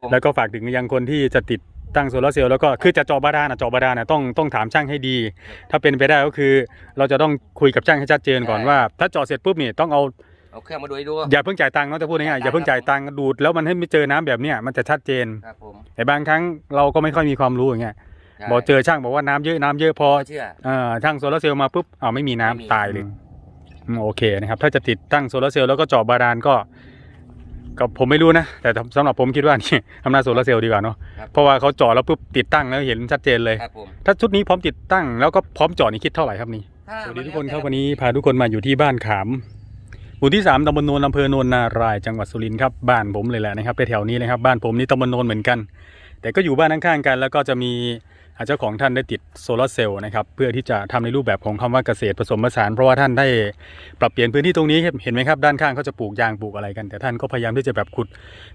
ผมแล้วก็ฝากถึงยังคนที่จะติดตั้งโซลาร์เซลล์แล้วก็คือจะเจาะบาดาลนะเจาะบาดาลนะต้องต้องถามช่างให้ดี ถ้าเป็นไปได้ก็คือ เราจะต้องคุยกับช่างให้ชัดเจนก่อนใช่ว่า ถ้าเจาะเสร็จปุ๊บนี่ต้องเอาเอาเครื่องมาดูให้ดู อย่าเพิ่งจ่ายตังค์เนาะจะพูดง่ายๆอย่าเพิ่งจ่ายตังค์ดูดแล้วมันให้ไม่เจอน้ำแบบเนี้ยมันจะชัดเจนครับผมแต่บางครั้งเราก็ไม่ค่อยมีความรู้อย่างเงี้ยใช่บอกเจอช่างบอกว่าน้ำเยอะน้ำเยอะพอพอเชื่อเอ่อช่างโซลาร์เซลล์มาปุ๊บอ้าวไม่มีน้ำไม่มีตายเลยอืมโอเคนะครับถ้าจะติดตั้งโซลาร์เซลล์แล้วก็เจาะบาดาลก็ ก็ผมไม่รู้นะ แต่สำหรับผมคิดว่านี่อำนาจโซลาร์เซลล์ดีกว่าเนาะครับเพราะว่าเขาเจาะแล้วปุ๊บติดตั้งแล้วเห็นชัดเจนเลย ครับผม ถ้าชุดนี้พร้อมติดตั้งแล้วก็พร้อมเจาะนี่คิดเท่าไหร่ครับนี่ถ้าสวัสดีทุกคนครับวันนี้พาทุกคนมาอยู่ที่บ้านขามหมู่ที่สามตำบลโนนอำเภอโนนนารายจังหวัดสุรินทร์ครับบ้านผมเลยแหละนะครับไปแถวนี้เลยครับบ้านผมนี่ตำบลโนนเหมือนกัน แต่ก็อยู่บ้านข้างๆกัน แล้วก็จะมีอ่า เจ้าของท่านได้ติดโซลาร์เซลล์นะครับเพื่อที่จะทำในรูปแบบของคำว่าเกษตรผสมผสาน เพราะว่าท่านได้ปรับเปลี่ยนพื้นที่ตรงนี้เห็นไหมครับด้านข้างเขาจะปลูกยางปลูกอะไรกัน แต่ท่านก็พยายามที่จะแบบขุด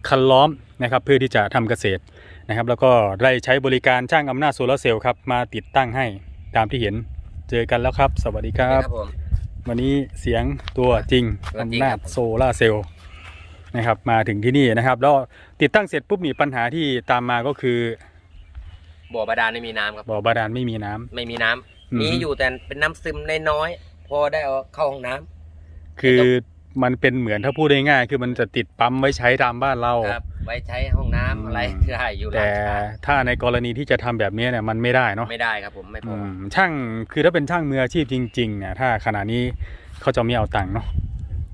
คันล้อมนะครับเพื่อที่จะทำเกษตรนะครับ แล้วก็ได้ใช้บริการช่างอำนาจโซลาร์เซลล์ครับมาติดตั้งให้ตามที่เห็นเจอกันแล้วครับ สวัสดีคครัรับบผมวันนี้เสียงตัวจริงตัวจริงอำนาครัจบโซลาร์เซลล์นะครับมาถึงที่นี่นะครับแล้วติดตั้งเสร็จปุ๊บนี่ปัญหาที่ตามมาก็คือ บ่อบาดาลไม่มีน้ำครับ บ่อบาดาลไม่มีน้ำ ไม่มีน้ำอืม มีอยู่แต่เป็นน้ำซึมน้อยๆพอได้เอาเข้าห้องน้ำ คือมันเป็นเหมือนถ้าพูดง่ายๆคือมันจะติดปั๊มไว้ใช้ตามบ้านเรา ครับไว้ใช้ห้องน้ำอืม อะไรได้อยู่หลาแต่ยชาติถ้าในกรณีที่จะทำแบบนี้เนี่ยมันไม่ได้เนาะไม่ได้ครับผมไม่พอือมช่างคือถ้าเป็นช่างมืออาชีพจริงๆเนี่ยถ้าขณะนี้เขาจะไม่เอาตังค์เนาะ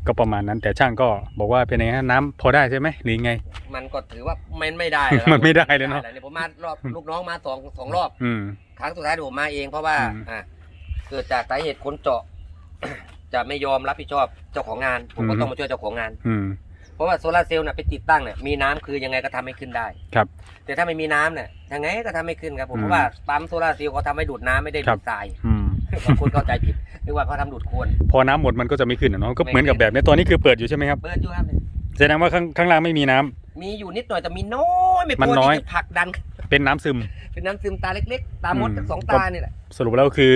ก็ประมาณนั้น แต่ช่างก็บอกว่าเป็นไงฮะน้ำพอได้ใช่ไหมหรือไง มันก็ถือว่ามันไม่ได้แล้วมันไม่ได้เลยเนอะไม่ได้ผมมารอบลูกน้องมาสองสองรอบ อืม ครั้งสุดท้ายที่ผมมาเองเพราะว่าอืม อ่าเกิดจากสาเหตุคนเจาะ จะไม่ยอมรับผิดชอบเจ้าของงาน ผมก็ต้องมาช่วยเจ้าของงาน อืม เพราะว่าโซลาร์เซลล์น่ะไปติดตั้งเนี่ยมีน้ำคือยังไงก็ทำให้ขึ้นได้ครับแต่ถ้าไม่มีน้ำเนี่ยยังไงก็ทำไม่ขึ้นครับผมอืมเพราะว่าปั๊มโซลาร์เซลล์เขาทำให้ดูดน้ำไม่ได้ครัดูบดทรายอืม บางคนเข้าใจผิดนึกว่าเขาทำดูดโคลนพอน้ำหมดมันก็จะไม่ขึ้นอะเนาะก็ไม่เหมือนกับขึ้นแบบนี้ตัวนี้คือเปิดอยู่ใช่ไหมครับเบิร์ดอยู่ครับ แสดงว่าข้างข้างล่างไม่มีน้ำ มีอยู่นิดหน่อยแต่มีน้อยไม่พมันอน้อย ที่จะผลักดันเป็นน้ำซึม เป็นน้ำซึมตาเล็กๆ ตามดอืมสองก็ตานี่แหละ สรุปแล้วคือ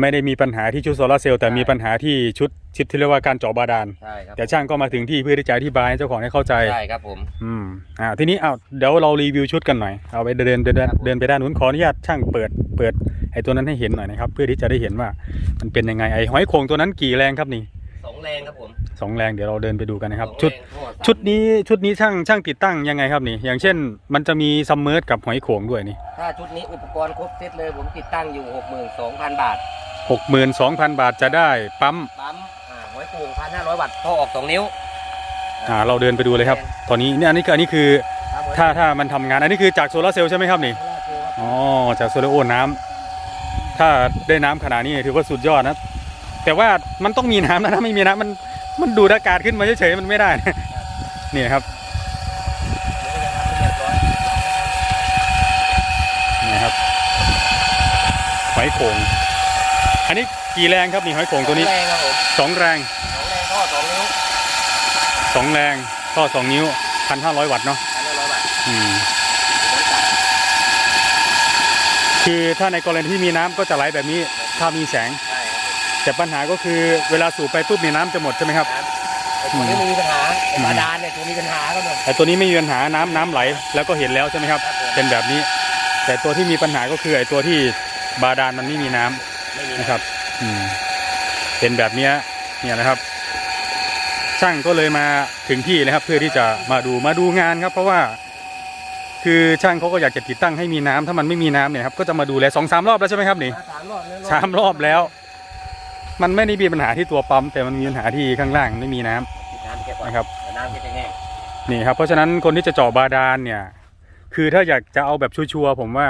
ไม่ได้มีปัญหาที่ชุดโซลาร์เซลล์แต่ใช่ มีปัญหาที่ชุดชิดที่เรียกว่าการเจาะบาดาล ใช่ครับแต่ช่างก็มาถึงที่เพื่อที่จะอธิบายให้เจ้าของได้เข้าใจ ใช่ครับผม อืมอ่าทีนี้อ้าวเดี๋ยวเรารีวิวชุดกันหน่อย เอาไปเดินเดินเดินครับผม เดินไปด้านนู้นขออนุญาตช่างเปิดเปิด ไอ้ตัวนั้นให้เห็นหน่อยนะครับ เพื่อที่จะได้เห็นว่ามันเป็นยังไงไอ้หอยโข่งตัวนั้นกี่แรงครับนี่สองแรงครับผมสองแรงเดี๋ยวเราเดินไปดูกันนะครับสองชุดแรงท่อสามชุดนี้ชุดนี้ช่างช่างติดตั้งยังไงครับนี่ อย่างเช่น มันจะมีซัมเมอร์กับหอยโข่งด้วยนี่ถ้าชุดนี้อุปกรณ์ครบเซตเลยผมติดตั้งอยู่62,000บาทหกหมื่นสองพันบาทจะได้ปั๊มปั๊มอ่าหัวโป่ง1,500วัตต์ท่อออก2นิ้วอ่าเราเดินไปดูเลยครับ ตอนนี้เนี่ยอันนี้คืออันนี้คือครับผมถ้าถ้ามันทำงานอันนี้คือจากโซลาร์เซลล์ใช่ไหมครับนี่โซลาร์เซลล์ครับอ๋อจากโซลาร์โอน้ำ ถ้าได้น้ำขนาดนี้ถือว่าสุดยอดนะ แต่ว่ามันต้องมีน้ำนะถ้าไม่มีน้ำมันมันดูดอากาศขึ้นมาเฉยๆมันไม่ได้นะนี่นะครับเรียบร้อยนี่ครับหอยโข่งอันนี้กี่แรงครับนี่หอยโข่งตัวนี้สองแรงครับผมสองแรงสองแรงท่อสองนิ้วสองแรงท่อสองนิ้วพันห้าร้อยวัตต์เนาะ1,500วัตต์อืมหัวจับ คือถ้าในกรณีที่มีน้ำก็จะไหลแบบนี้ถ้ามีแสงใช่ครับผมแต่ปัญหาก็คือเวลาสูบไปปุ๊บนี่น้ำจะหมดใช่ไหมครับไอ้ตัวนี้ไม่มีปัญหาไอ้บาดาลเนี่ยตัวมีปัญหาครับผมแต่ตัวนี้ไม่มีปัญหาน้ำน้ำไหล แล้วก็เห็นแล้วใช่ไหมครับครับผมเป็นแบบนี้ แต่ตัวที่มีปัญหาก็คือไอ้ตัวที่บาดาลมันไม่มีน้ำไม่มีนะครับ อืมเป็นแบบเนี้ยเนี่ยนะครับ ช่างก็เลยมาถึงที่นะครับ เพื่อที่จะมาดูมาดูงานครับ เพราะว่า คือช่างเขาก็อยากจะติดตั้งให้มีน้ำถ้ามันไม่มีน้ำเนี่ยครับก็จะมาดูแลสองสามรอบแล้วใช่ไหมครับนี่มาสามรอบแล้วสามรอบแล้ว มันไม่ได้มีปัญหาที่ตัวปั๊มแต่มันมีปัญหาที่ข้างล่างไม่มีน้ำปิดน้ำแค่ก่อนนะครับ เดี๋ยวน้ำจะแห้งนี่ครับเพราะฉะนั้นคนที่จะเจาะบาดาลเนี่ย คือถ้าอยากจะเอาแบบชัวร์ๆผมว่า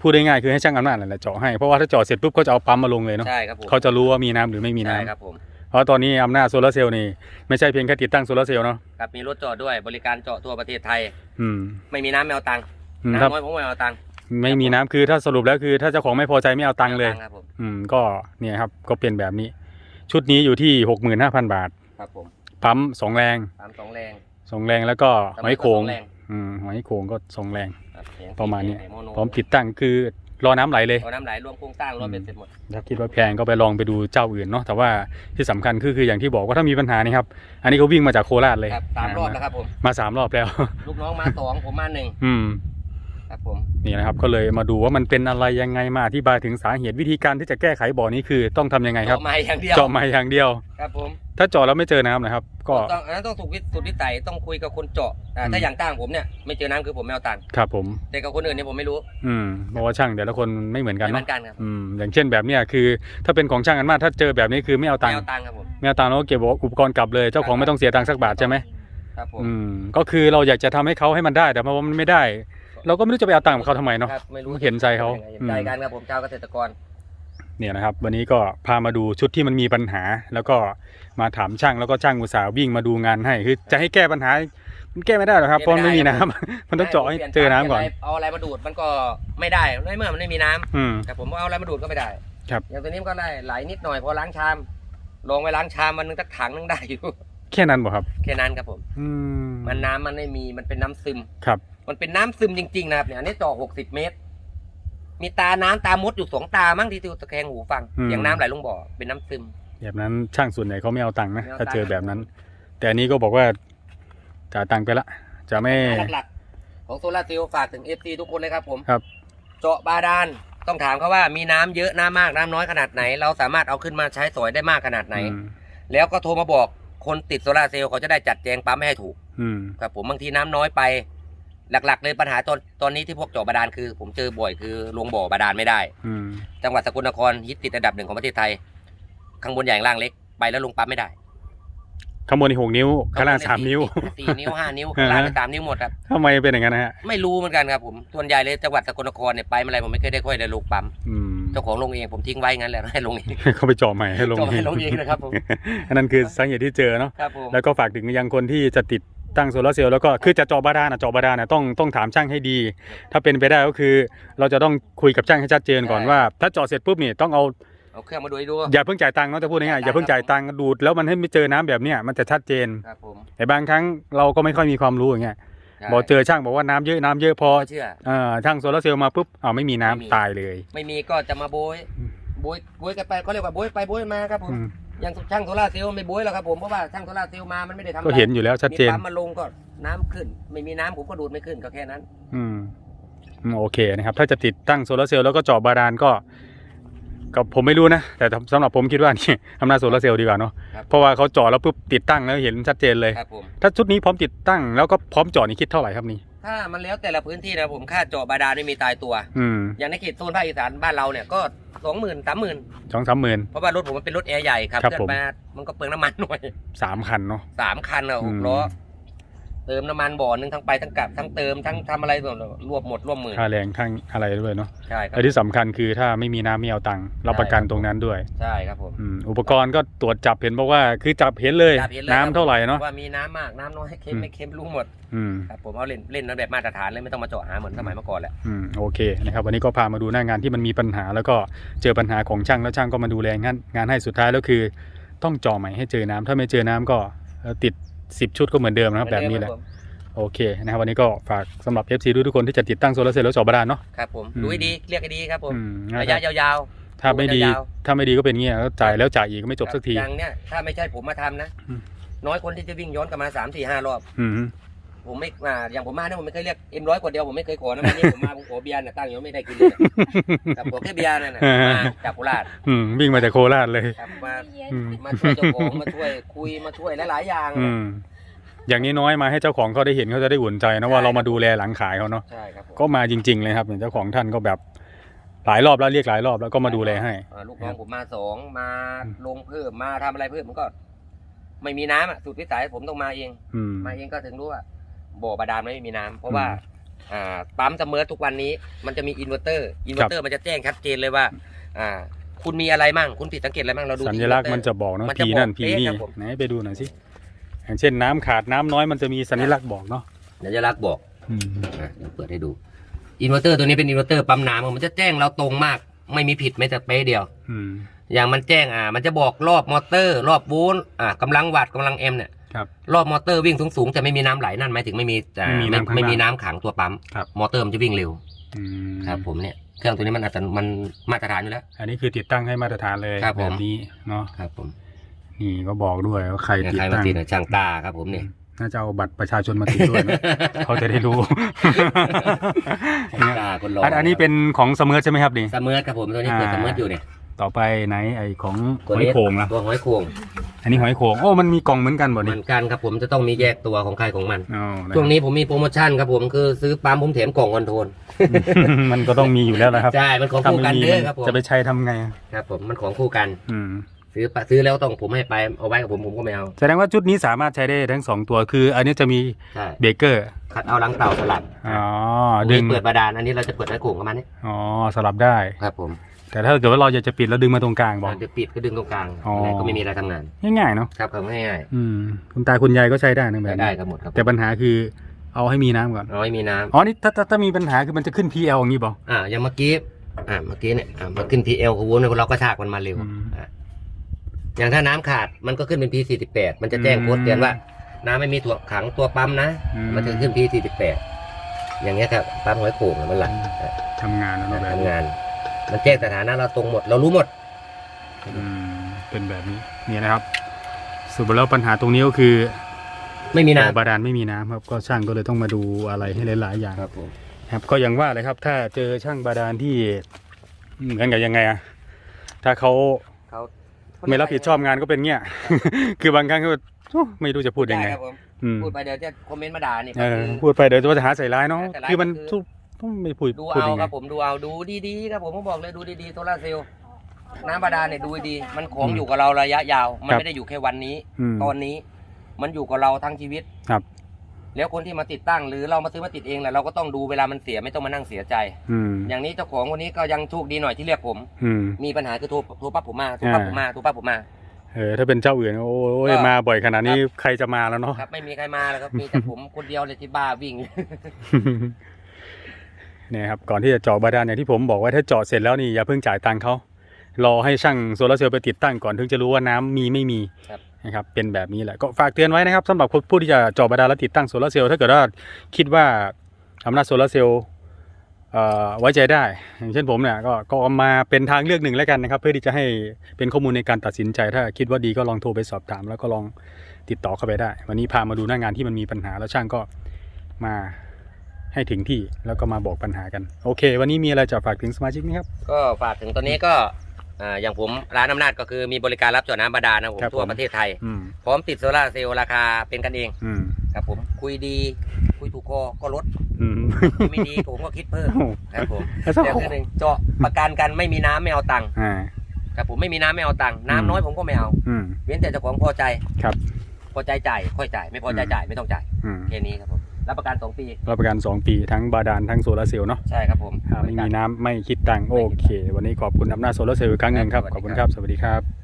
พูดได้ง่ายคือให้ช่างอำนาจนั่นแหละเจาะให้เพราะว่าถ้าเจาะเสร็จปุ๊บเขาจะเอาปั๊มมาลงเลยเนาะใช่ครับผมเขาจะรู้ว่ามีน้ำหรือไม่มีน้ำ ใช่ครับผม เพราะตอนนี้อำนาจโซลาร์เซลล์นี่ไม่ใช่เพียงแค่ติดตั้งโซลาร์เซลล์เนาะครับมีรถจอดด้วยบริการเจาะทั่วประเทศไทย อืมไม่มีน้ำไม่เอาตังค์อืมครับน้ำน้อยผมไม่เอาตังค์ไม่มีน้ำคือถ้าสรุปแล้วคือ ถ้าเจ้าของไม่พอใจไม่เอาตังค์เลย ไม่อาครับผมอืมก็เนี่ยครับก็เป็นแบบนี้ ชุดนี้อยู่ที่หกหมื่นห้าพันบาท ครับผมปั๊มสองแรงสามสองแรง สองแรงแล้วก็หอยโขงสามแรง อืมหอยโขงก็สองแรง ครับเสียงประมาณนี้เสียงโโพร้อมติดตั้งคือ รอน้ำไหลเลยเอาน้ำไหลรวมโครงสร้างรวมเป็นเสร็จหมด ถ้าคิดว่าแพงก็ไปลองไปดูเจ้าอื่นเนาะแต่ว่าที่สำคัญคือคืออย่างที่บอกว่าถ้ามีปัญหานี่ครับ อันนี้ก็วิ่งมาจากโคราชเลยครับสามรอบแล้วครับผม มาสามรอบแล้ว ลูกน้องมาสองผมมาหนึ่ง อืม ครับผมนี่นะครับก็เลยมาดูว่ามันเป็นอะไรยังไงมาอธิบายถึงสาเหตุวิธีการที่จะแก้ไขบ่อนี้คือต้องทำยังไงครับเจาะไม้อย่างเดียวเจาะไม้อย่างเดียว ครับผมถ้าเจาะแล้วไม่เจอน้ำนะครับ ก็ต้องอันนั้นต้องสุดวิสุดวิสัยต้องคุยกับคนเจาะอ่าอืมถ้าอย่างตั้งผมเนี่ยไม่เจอน้ำคือผมไม่เอาตังค์ครับผม แต่กับคนอื่นเนี่ยผมไม่รู้อืมเพราะว่าช่างแต่ละคนไม่เหมือนกันไม่เหมืเนาะอนกันครับอืมอย่างเช่นแบบเนี้ยคือ ถ้าเป็นของช่างกันมากถ้าเจอแบบนี้คือไม่เอาตัไม่งค์เอาตังค์ครับผม ไม่เอาตังค์แล้วก็เก็บอุปกรณ์กลับเลยเจ้าของไม่ต้องเสียตังค์สักบาทใช่ไหม ครับผม อืมก็คือเราอยากจะทำให้เขาให้มันได้แต่พอมันไม่ได้ เราก็ไม่รู้จะไปเอาตังค์กับเขาทำไมเนาะ ครับไม่รู้เห็นใจเขาเห็นใจกันครับผมชาวเกษตรกร เนี่ยนะครับ วันนี้ก็พามาดูชุดที่มันมีปัญหา แล้วก็มาถามช่างแล้วก็ช่างอุตสาห์วิ่งมาดูงานให้คือจะให้แก้ปัญหามันแก้ไม่ได้หรอกครับเพราะมันไม่มีน้ำ มันต้องเจาะให้เจอน้ำก่อน เอาอะไรมาดูดมันก็ไม่ได้ในเมื่อมันไม่มีน้ำอืม แต่ผมเอาอะไรมาดูดก็ไม่ได้ครับ อย่างตัวนี้มันก็ได้ไหลนิดหน่อยพอล้างชาม ลงไปล้างชามมันนึงสักถังนึงได้อยู่ แค่นั้นบ่ครับ แค่นั้นครับผม อืมมันน้ำมันไม่มีมันเป็นน้ำซึมครับ มันเป็นน้ำซึมจริง ๆ นะครับเนี่ยอันนี้เจาะหกสิบเมตร มีตาน้ำตามดอยู่สองตามั้งที่ตะแคงหูฟังอย่างน้ำไหลลงบ่อเป็นน้ำซึม แบบนั้นช่างส่วนใหญ่เขาไม่เอาตังค์นะ ไม่เอาถ้าเจอตังค์แบบนั้น แต่อันนี้ก็บอกว่าจ่ายตังค์ไปละจะไม่ หลักๆของโซลาร์เซลล์ฝากถึงเอฟซีทุกคนเลยครับผมครับ เจาะบาดาลต้องถามเขาว่ามีน้ำเยอะน้ำมากน้ำน้อยขนาดไหน เราสามารถเอาขึ้นมาใช้สอยได้มากขนาดไหน อืมแล้วก็โทรมาบอกคนติดโซลาร์เซลล์เขาจะได้จัดแจงปั๊มให้ถูก อืม ครับผมบางทีน้ำน้อยไป หลัก ๆ เลยปัญหาตอนตอนนี้ที่พวกเจาะบาดาลคือ ผมเจอบ่อยคือลงบ่อบาดาลไม่ได้ อืมจังหวัดสกลนครฮิตติดอันดับหนึ่งของประเทศไทย ข้างบนใหญ่ข้างล่างเล็กไปแล้วลงปั๊มไม่ได้ข้างบนนี่หกนิ้วข้างล่างสามนิ้ว สี่นิ้วห้านิ้วข้างล่างเป็นสามนิ้วหมดครับทำไมเป็นอย่างนั้นนะฮะ ไม่รู้เหมือนกันครับผมส่วนใหญ่เลยจังหวัดสกลนครเนี่ยไปเมื่อไหรผมไม่เคยได้ค่อยได้ลงปั๊มอืม เจ้าของลงเองผมทิ้งไว้งั้นแหละให้ลงเองเขาไปเจาะใหม่ให้ลงเจาะให้ลงเองนะครับผมอันนั้นคือสาเหตุที่เจอเนาะ ครับผมแล้วก็ฝากถึงยังคนที่จะติด ตั้งโซลาร์เซลล์แล้วก็คือจะเจาะบาดาลนะเจาะบาดาลนะต้องต้องถามช่างให้ดี ถ้าเป็นไปได้ก็คือ เราจะต้องคุยกับช่างให้ชัดเจนก่อนว่า ถ้าเจาะเสร็จปุ๊บนี่ต้องเอาเอาเครื่องมาดูให้ดู อย่าเพิ่งจ่ายตังค์เนาะจะพูดง่ายๆอย่าเพิ่งจ่ายตังค์ดูดแล้วมันให้ไม่เจอน้ำแบบเนี้ยมันจะชัดเจน ครับผมแต่บางครั้งเราก็ไม่ค่อยมีความรู้อย่างเงี้ยใช่บอกเจอช่างบอกว่าน้ำเยอะน้ำเยอะพอก็เชื่ออ่าช่างโซลาร์เซลล์มาปุ๊บอ้าวไม่มีน้ำไม่มี ตายเลยไม่มีก็จะมาโบยอืมโบยโบยกันไปเขาเรียกว่าโบยไปโบยมาครับผม อืม อย่างช่างโซลาร์เซลล์ไม่โบยแล้วครับผมเพราะว่าช่างโซลาร์เซลล์มามันไม่ได้ทำอะไรก็เห็นอยู่แล้วชัดเจน มีปั๊มมาลงก็น้ำขึ้น ไม่มีน้ำผมก็ดูดไม่ขึ้นก็แค่นั้น อืมอืมโอเคนะครับ ถ้าจะติดตั้งโซลาร์เซลล์แล้วก็เจาะบาดาลก็ก็ผมไม่รู้นะ แต่สำหรับผมคิดว่านี่ อำนาจโซลาร์เซลล์ดีกว่าเนาะครับ เพราะว่าเขาเจาะแล้วปุ๊บติดตั้งแล้วเห็นชัดเจนเลย ครับผม ถ้าชุดนี้พร้อมติดตั้งแล้วก็พร้อมเจาะนี่คิดเท่าไหร่ครับนี่ ถ้ามันแล้วแต่ละพื้นที่นะผมค่าเจาะบาดาลไม่มีตายตัว อืม อย่างในเขตโซนภาคอีสานบ้านเราเนี่ยก็ สองหมื่นสามหมื่นสองสามหมื่น เพราะว่ารถผมมันเป็นรถแอร์ใหญ่ครับครับเกิผมนมามันก็เปลืองน้ำมันหน่อยสามคันเนาะ สามคันอะหกอืมล้อ เติมน้ำมันบ่อหนึงทั้งไปทั้งกลับทั้งเติมทั้งทำอะไรรวมหมดรวมหมื่นค่าแรงทั้งอะไรด้วยเนาะใช่ครับและที่สำคัญคือถ้าไม่มีน้ำไม่เอาตังค์เราประกันตรงนั้นด้วยใช่ครับผมอืมอุปกรณ์ก็ตรวจจับเห็นบอกว่าคือจับเห็นเลยจับเห็นเลยน้ำครับเท่าไหร่เนาะว่ามีน้ำมากน้ำน้อยเค็มอืมไม่เค็มรู้หมดอืมครับผมเอาเล่นเล่นแบบมาตรฐานเลยไม่ต้องมาเจาะหาเหมือนสมัยเมื่อก่อนแหละอืมโอเคนะครับวันนี้ก็พามาดูหน้างานที่มันมีปัญหา แล้วก็เจอปัญหาของช่างแล้วช่างก็มาดูแลงานงานให้สุดท้ายแล้วคือ ต้องเจ่อใหม่ให้เจอน้ำถ้าไม่เจอน้ำก็เอ่อติด 10ชุดก็เหมือนเดิมนะครับแบบนี้แหละเหมือเดิมโอเคนะครับวันนี้ก็ฝากสำหรับ FC ทุกๆคนที่จะติดตั้งโซลาร์เซลล์แล้วเจาะบาดาลเนาะครับผมอืมดูให้ดีเรียกให้ดีครับผมอืมนะระคยะรับยาวถ้าไม่ดียาวถ้าไม่ดีก็เป็นเงี้ยแล้วจ่ายแล้วจ่ายอีกก็ๆไม่จบสักทีอย่างเนี้ยถ้าไม่ใช่ผมมาทำนะอืมน้อยคนที่จะวิ่งย้อนกลับมาสามสี่ห้ารอบอืม ผมไม่อ่าอย่างผมมาเนี่ยผมไม่เคยเรียกเอ็มร้อยกว่าเดียวผมไม่เคยขอนะวันนี้ผมมาผมขอเบียร์เนี่ยตั้งอยู่ไม่ได้กินเลยแต่ขอแค่เบียร์นั่นนะมาจากโคราชอืมวิ่งมาจากโคราชเลยครับมาอืมมาช่วยเจ้าของมาช่วยคุยมาช่วยหลายๆอย่างอืมอย่างนี้น้อยมาให้เจ้าของเขาได้เห็นเขาจะได้อุ่นใจนะว่าเรามาดูแลหลังขายเขาเนาะใช่ครับผมก็มาจริง ๆ เลยครับอย่างเจ้าของท่านก็แบบหลายรอบแล้วเรียกหลายรอบแล้วก็มาดูแลให้อ่าลูกน้องผมมาสองมาลงเพิ่มมาทำอะไรเพิ่มมันก็ ไม่มีน้ำอะสุดวิสัยผมต้องมาเองอืมมาเองก็ถึงรู้ว่า บ่อบาดาลไม่มีน้ำเพราะว่าอ่าปั๊มเสมอทุกวันนี้ มันจะมีอินเวอร์เตอร์อินเวอร์เตอร์มันจะแจ้งชัดเจนเลยว่าอ่า คุณมีอะไรมั่งคุณผิดสังเกตอะไรมั่งเราดูสัที่ ญลักษณ์อิมันเวอร์เตอร์จะบอกเนาะมันจะผีนั่นบอกผีเป๊ะนี่ครับผม ไหนไปดูหน่อยสิอย่างเช่นน้ำขาดน้ำน้อยมันจะมีสัญลักษณ์บอกเนาะสัญลักษณ์บอก อืม อะเดี๋ยวเปิดให้ดูอินเวอร์เตอร์ตัวนี้เป็นอินเวอร์เตอร์ปั๊มน้ำมันจะแจ้งเราตรงมาก ไม่มีผิดแม้แต่เป๊ะเดียว อืม อย่างมันแจ้งอ่ามันจะบอกรอบมอเตอร์ รอบโวลต์อ่ากำลังวัตต์กำลังแอมป์เนี่ย ครับ รอบมอเตอร์วิ่งสูงๆจะไม่มีน้ำไหลนั่นหมายถึงไม่มีอ่าไม่มีน้ำข้างไม่มีล่างน้ำขังตัวปั๊ม ครับ มอเตอร์มันจะวิ่งเร็ว อืมครับ ผมเนี่ยเครื่องตัวนี้มันอัตโนมันมาตรฐานอยู่แล้ว อันนี้คือติดตั้งให้มาตรฐานเลยครับผมแบบนี้เนาะครับ ผมนี่ก็บอกด้วยว่าใครติดใครมาตั้งติดเนี่ยช่างตาครับ ผมเนี่ยน่าจะเอาบัตรประชาชนมาติดด้วยนะเขาจะได้รู้ ช่างตาคนรออันอันนี้เป็นของเสมอใช่ไหมครับนี่ เสมอครับผมตัวนี้เปิดเสมออยู่เนี่ย ต่อไปไหนไอของหตัวอยนี้โข่งนะตัวหอยโข่งอันนี้หอยโข่งโอ้มันมีกล่องเหมือนกันบ่เหนี่มือนกันครับผมจะต้องมีแยกตัวของใครของมัน อ๋อนะช่วงนี้ผมมีโปรโมชั่นครับผมคือซื้อปั๊มผมแถมกล่องคอนโทรลมันก็ต้องมีอยู่แล้วนะครับใช่มันของถ้าคู่ไม่กันมีเด้อมันครับผมจะไปใช้ทำไงครับผมมันของคู่กัน อืม ซื้อปะซื้อแล้วต้องผมให้ไปเอาไว้กับผมผมก็ไม่เอาแสดงว่าชุดนี้สามารถใช้ได้ทั้งสองตัวคือ อันนี้จะมีใช่เบรกเกอร์คัดเอาหลังเต่าสลับอ๋ออันดึนี้งเปิดบาดาลอันนี้เราจะเปิดหอยโข่งประมาณนี้อ๋อสลับได้ ครับผม แต่ถ้าเกิดว่าเราอยากจะปิดแล้วดึงมาตรงกลางบอกเดี๋ยวปิดก็ดึงตรงกลางอ๋ออะไรก็ไม่มีอะไรทำงาน ง่ายๆเนาะครับครับง่ายอืมคุณตาคุณยายก็ใช้ได้นะๆแบบได้นี้ครับหมดครับแต่ปัญหาคือเอาให้มีน้ำก่อน เอาไม่มีน้อ๋อ นี่ถ้าถ้าถ้ามีปัญหาคือมันจะขึ้น PL อย่างนี้บอกำอ่าอย่างเมื่อกี้อ่าเมื่อกี้เนี่ยอ่ามาขึ้น PL ก็วนเนี่ยเราก็ชากมันมาเร็วอืมอะอย่างถ้าน้ำขาดมันก็ขึ้นเป็น P48 มันจะแจ้งอืมโค้ดเตือนว่า น้ำไม่มีถ่วงขังตัวปั๊มนะ อืม มันจะขึ้น P48 อย่างเงี้ยครับปั๊มหอยโข่งอะมันไหลอะทำงานแล้วเนอะแบบทำนี้งาน มันแจ้งสถานะเราตรงหมด เรารู้หมด อืมเป็นแบบนี้นี่นะครับสรุปแล้วปัญหาตรงนี้ก็คือไม่มีบ่อน้ำบาดาลไม่มีน้ำครับ ก็ช่างก็เลยต้องมาดูอะไรให้หลาย ๆ อย่างครับผมครับก็อย่างว่าเลยครับ ถ้าเจอช่างบาดาลที่เหมือนกับยังไงอะถ้าเขาเขาไม่รับผิดชอบงานก็เป็นเงี้ย คือบางครั้งก็โอ้ไม่รู้จะพูดยังไงใช่ครับผมอืมพูดไปเดี๋ยวจะคอมเมนต์มาด่านี่เออคือพูดไปเดี๋ยวจะหาใส่ร้ายเนาะหาใส่ร้ายคือมันคือทุกต้อง ไม่พูดดูพูดเอายังไงครับผมดูเอาดูดีๆครับผมผมบอกเลยดูดีๆโซลาร์เซลล์น้ำบาดาลเนี่ยดูดีๆมันของอืมอยู่กับเราระยะยาว มันครับไม่ได้อยู่แค่วันนี้ อืม ตอนนี้มันอยู่กับเราทั้งชีวิตครับ แล้วคนที่มาติดตั้งหรือเรามาซื้อมาติดเองแหละเราก็ต้องดูเวลามันเสียไม่ต้องมานั่งเสียใจ อืมอย่างนี้เจ้าของคนนี้ก็ยังโชคดีหน่อยที่เรียกผม อืม มีปัญหาคือโทรโทรปั๊บผมมาโทรปั๊บอ่า ผมมาโทรปั๊บผมมา เออถ้าเป็นเจ้าอื่นโอ้ยก็ มาบ่อยขนาดนี้ใครจะมาแล้วเนาะ ครับไม่มีใครมาแล้วครับมีแต่ผมคนเดียวเลยที่บ้าวิ่ง เนี่ยครับก่อนที่จะเจาะบาดาลอย่างที่ผมบอกว่าถ้าเจาะเสร็จแล้วนี่อย่าเพิ่งจ่ายตังค์เขารอให้ช่างโซลาร์เซลล์ไปติดตั้งก่อนถึงจะรู้ว่าน้ำมีไม่มีครับนะครับเป็นแบบนี้แหละก็ฝากเตือนไว้นะครับสำหรับผู้ที่จะเจาะบาดาลและติดตั้งโซลาร์เซลล์ถ้าเกิดว่าคิดว่าอำนาจโซลาร์เซลล์เอ่อไว้ใจได้ อย่างเช่นผมเนี่ยก็ก็เอามาเป็นทางเลือกหนึ่งแล้วกันนะครับ เพื่อที่จะให้เป็นข้อมูลในการตัดสินใจ ถ้าคิดว่าดีก็ลองโทรไปสอบถาม แล้วก็ลองติดต่อเข้าไปได้ วันนี้พามาดูหน้างานที่มันมีปัญหาแล้วช่างก็มา ให้ถึงที่แล้วก็มาบอกปัญหากัน โอเค วันนี้มีอะไรจะฝากถึงสมาชิกไหมครับ ก็ฝากถึงตอนนี้ก็อ่าอย่างผมร้านอำนาจก็คือมีบริการรับเจาะน้ำบาดาลนะครับผมครับทั่วผม ประเทศไทย อืมพร้อมติดโซลาร์เซลล์ราคาเป็นกันเองอืมครับผมคุยดีคุยถูกคอก็ลดอืมคุยไม่ดีผมก็คิดเพิ่มครับผมแล้วถ้าเดี๋ยวคือหนึ่งเจาะประกันกันไม่มีน้ำไม่เอาตังค์อ่า ครับผมไม่มีน้ำไม่เอาตังค์อืม น้ำน้อยผมก็ไม่เอา อืม เว้นแต่เจ้าของพอใจครับ พอใจจ่ายค่อยจ่ายไม่พอใจอืม จ่ายไม่ต้องจ่ายอืม แค่นี้ครับผม รับประกันสองปีรับประกัน 2 ปีทั้งบาดาลทั้งโซลาร์เซลล์เนาะใช่ครับผมถ้าไม่มีน้ำไม่คิดตังค์โอเค วันนี้ขอบคุณอำนาจโซลาร์เซลล์อีกครั้งหนึ่งครับ ขอบคุณครับ สวัสดีครับ